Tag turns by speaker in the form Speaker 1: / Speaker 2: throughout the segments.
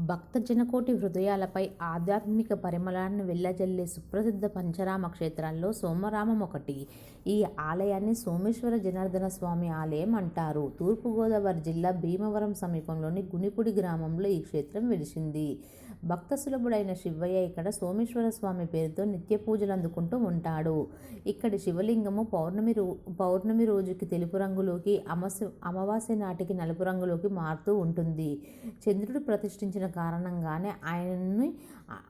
Speaker 1: భక్త జనకోటి హృదయాలపై ఆధ్యాత్మిక పరిమళాన్ని వెళ్ళజల్లే సుప్రసిద్ధ పంచరామ క్షేత్రాల్లో సోమరామం ఒకటి. ఈ ఆలయాన్ని సోమేశ్వర జనార్దన స్వామి ఆలయం అంటారు. తూర్పుగోదావరి జిల్లా భీమవరం సమీపంలోని గునిపుడి గ్రామంలో ఈ క్షేత్రం వెలిసింది. భక్తసులభుడైన శివయ్య ఇక్కడ సోమేశ్వర స్వామి పేరుతో నిత్య పూజలు అందుకుంటూ ఉంటాడు. ఇక్కడి శివలింగము పౌర్ణమి రో పౌర్ణమి రోజుకి తెలుపు రంగులోకి, అమస అమావాస్య నాటికి నలుపు రంగులోకి మారుతూ ఉంటుంది. చంద్రుడు ప్రతిష్ఠించిన కారణంగానే ఆయన్ని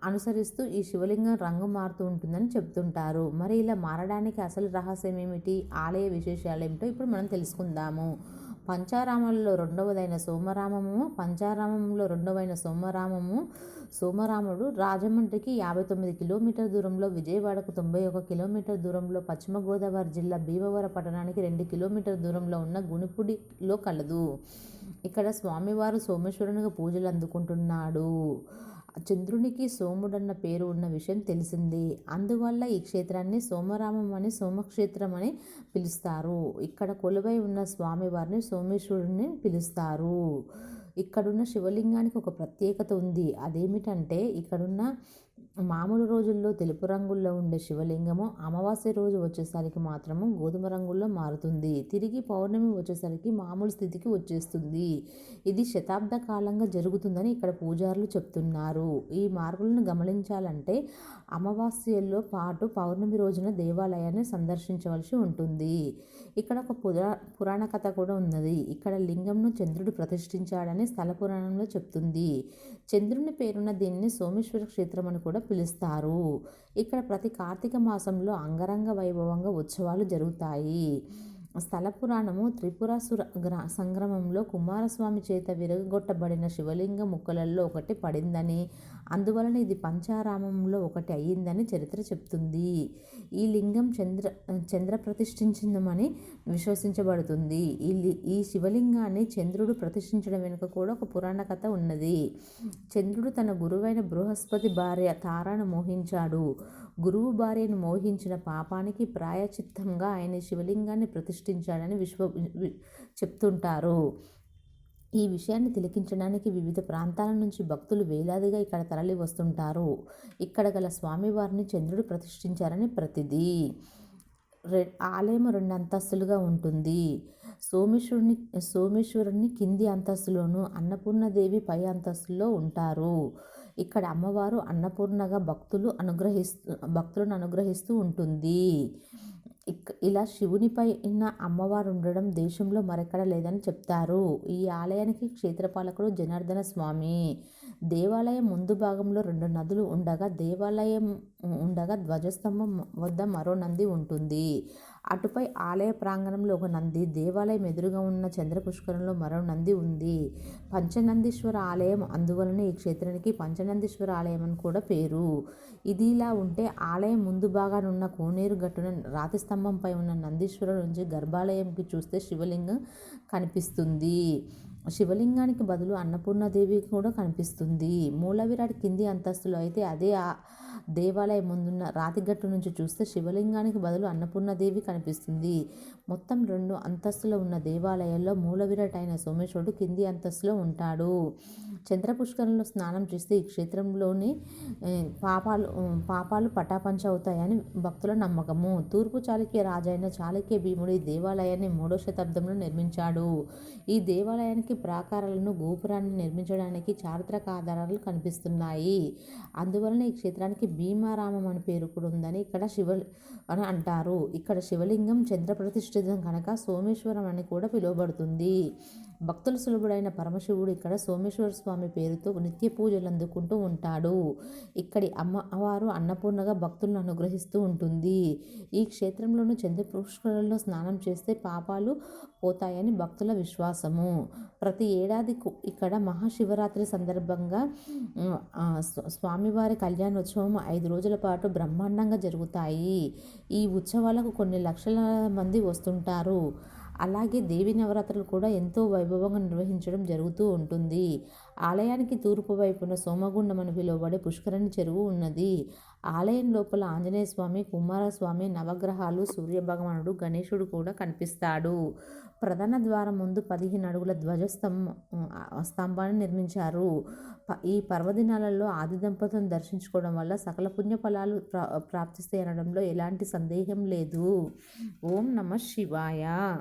Speaker 1: అనుసరిస్తూ ఈ శివలింగం రంగు మారుతూ ఉంటుందని చెబుతుంటారు. మరి ఇలా మారడానికి అసలు రహస్యం ఏమిటి? ఆలయ విశేషాలు ఏమిటో ఇప్పుడు మనం తెలుసుకుందాము. పంచారామాలలో రెండవదైన సోమరామము పంచారామంలో రెండవైన సోమరామము సోమరాముడు రాజమండ్రికి యాభై తొమ్మిది కిలోమీటర్ దూరంలో, విజయవాడకు తొంభై ఒక కిలోమీటర్ దూరంలో, పశ్చిమ గోదావరి జిల్లా భీమవరం పట్టణానికి రెండు కిలోమీటర్ దూరంలో ఉన్న గునిపుడిలో కలదు. ఇక్కడ స్వామివారు సోమేశ్వరునిగా పూజలు అందుకుంటున్నాడు. చంద్రునికి సోముడన్న పేరు ఉన్న విషయం తెలిసింది అందువల్ల ఈ క్షేత్రాన్ని సోమరామం అని సోమక్షేత్రం అని పిలుస్తారు. ఇక్కడ కొలువై ఉన్న స్వామివారిని సోమేశ్వరుడిని పిలుస్తారు. ఇక్కడున్న శివలింగానికి ఒక ప్రత్యేకత ఉంది. అదేమిటంటే ఇక్కడున్న మామూలు రోజుల్లో తెలుపు రంగుల్లో ఉండే శివలింగము అమావాస్య రోజు వచ్చేసరికి మాత్రము గోధుమ రంగుల్లో మారుతుంది. తిరిగి పౌర్ణమి వచ్చేసరికి మామూలు స్థితికి వచ్చేస్తుంది. ఇది శతాబ్ద కాలంగా జరుగుతుందని ఇక్కడ పూజారులు చెప్తున్నారు. ఈ మార్పులను గమనించాలంటే అమావాస్యల్లో పాటు పౌర్ణమి రోజున దేవాలయాన్ని సందర్శించవలసి ఉంటుంది. ఇక్కడ ఒక పురా పురాణ కథ కూడా ఉన్నది. ఇక్కడ లింగంను చంద్రుడు ప్రతిష్ఠించాడని స్థల పురాణంలో చెప్తుంది. చంద్రుని పేరున దీనిని సోమేశ్వర క్షేత్రం అని కూడా పిలుస్తారు. ఇక్కడ ప్రతి కార్తీక మాసంలో అంగరంగ వైభవంగా ఉత్సవాలు జరుగుతాయి. స్థల పురాణము త్రిపురాసుర సంగ్రమంలో కుమారస్వామి చేత విరగగొట్టబడిన శివలింగ ముక్కలలో ఒకటి పడిందని, అందువలన ఇది పంచారామంలో ఒకటి అయ్యిందని చరిత్ర చెప్తుంది. ఈ లింగం చంద్ర చంద్ర ప్రతిష్ఠించిందని విశ్వసించబడుతుంది. ఈ ఈ శివలింగాన్ని చంద్రుడు ప్రతిష్ఠించడం వెనుక కూడా ఒక పురాణ కథ ఉన్నది. చంద్రుడు తన గురువైన బృహస్పతి భార్య తారాను మోహించాడు. గురువు భార్యను మోహించిన పాపానికి ప్రాయశ్చిత్తంగా ఆయన శివలింగాన్ని ప్రతిష్ఠించాడని విశ్వ చెప్తుంటారు. ఈ విషయాన్ని తిలకించడానికి వివిధ ప్రాంతాల నుంచి భక్తులు వేలాదిగా ఇక్కడ తరలి వస్తుంటారు. ఇక్కడ గల స్వామివారిని చంద్రుడు ప్రతిష్ఠించారని రె ఆలయం రెండు అంతస్తులుగా ఉంటుంది. సోమేశ్వరుని సోమేశ్వరుని కింది అంతస్తులోను, అన్నపూర్ణదేవి పై అంతస్తులో ఉంటారు. ఇక్కడ అమ్మవారు అన్నపూర్ణగా భక్తులు అనుగ్రహిస్తూ భక్తులను అనుగ్రహిస్తూ ఉంటుంది. ఇలా శివునిపైన అమ్మవారు ఉండడం దేశంలో మరెక్కడ లేదని చెప్తారు. ఈ ఆలయానికి క్షేత్రపాలకుడు జనార్దన స్వామి. దేవాలయం ముందు భాగంలో రెండు నదులు ఉండగా, దేవాలయం ఉండగా ధ్వజస్తంభం వద్ద మరో నంది ఉంటుంది. అటుపై ఆలయ ప్రాంగణంలో ఒక నంది, దేవాలయం ఎదురుగా ఉన్న చంద్రపుష్కరంలో మరో నంది ఉంది. పంచనందీశ్వర ఆలయం అందువలన ఈ క్షేత్రానికి పంచనందీశ్వర ఆలయం అని కూడా పేరు. ఇది ఇలా ఉంటే ఆలయం ముందు భాగానున్న కోనేరు గట్టున రాతి స్తంభంపై ఉన్న నందీశ్వరు నుంచి గర్భాలయంకి చూస్తే శివలింగం కనిపిస్తుంది. శివలింగానికి బదులు అన్నపూర్ణాదేవి కూడా కనిపిస్తుంది. మూలవిరాట్ కింది అంతస్తులో అయితే అదే దేవాలయం ముందున్న రాతిగట్టు నుంచి చూస్తే శివలింగానికి బదులు అన్నపూర్ణదేవి కనిపిస్తుంది. మొత్తం రెండు అంతస్తులో ఉన్న దేవాలయంలో మూలవిరటైన సోమేశ్వరుడు కింది అంతస్తులో ఉంటాడు. చంద్రపుష్కరంలో స్నానం చేస్తే ఈ క్షేత్రంలోని పాపాలు పాపాలు పటాపంచ అవుతాయని భక్తుల నమ్మకము. తూర్పు చాళుక్య రాజైన చాళుక్య భీముడు ఈ దేవాలయాన్ని మూడో శతాబ్దంలో నిర్మించాడు. ఈ దేవాలయానికి ప్రాకారాలను, గోపురాన్ని నిర్మించడానికి చారిత్రక ఆధారాలు కనిపిస్తున్నాయి. అందువలన ఈ క్షేత్రానికి భీమారామం అని పేరు కూడా ఉందని ఇక్కడ శివ అని అంటారు. ఇక్కడ శివలింగం చంద్ర ప్రతిష్ఠితం కనుక సోమేశ్వరం అని కూడా పిలువబడుతుంది. భక్తుల సులభుడైన పరమశివుడు ఇక్కడ సోమేశ్వర స్వామి పేరుతో నిత్య పూజలు అందుకుంటూ ఉంటాడు. ఇక్కడి అమ్మవారు అన్నపూర్ణగా భక్తులను అనుగ్రహిస్తూ ఉంటుంది. ఈ క్షేత్రంలోని చంద్రపుష్కరంలో స్నానం చేస్తే పాపాలు పోతాయని భక్తుల విశ్వాసము. ప్రతి ఏడాది ఇక్కడ మహాశివరాత్రి సందర్భంగా స్వామివారి కళ్యాణోత్సవం ఐదు రోజుల పాటు బ్రహ్మాండంగా జరుగుతాయి. ఈ ఉత్సవాలకు కొన్ని లక్షల మంది వస్తుంటారు. అలాగే దేవి నవరాత్రులు కూడా ఎంతో వైభవంగా నిర్వహించడం జరుగుతూ ఉంటుంది. ఆలయానికి తూర్పు వైపున సోమగుండం అని పిలువబడే పుష్కరణి చెరువు ఉన్నది. ఆలయం లోపల ఆంజనేయ స్వామి కుమారస్వామి నవగ్రహాలు సూర్యభగవానుడు గణేశుడు కూడా కనిపిస్తాడు. ప్రధాన ద్వారం ముందు పదిహేను అడుగుల ధ్వజస్తంభ స్తంభాన్ని నిర్మించారు. ప- ఈ పర్వదినాలలో ఆది దంపతులను దర్శించుకోవడం వల్ల సకల పుణ్య ఫలాలు ప్రా ప్రాప్తిస్తాయి అనడంలో ఎలాంటి సందేహం లేదు. ఓం నమ శివాయ.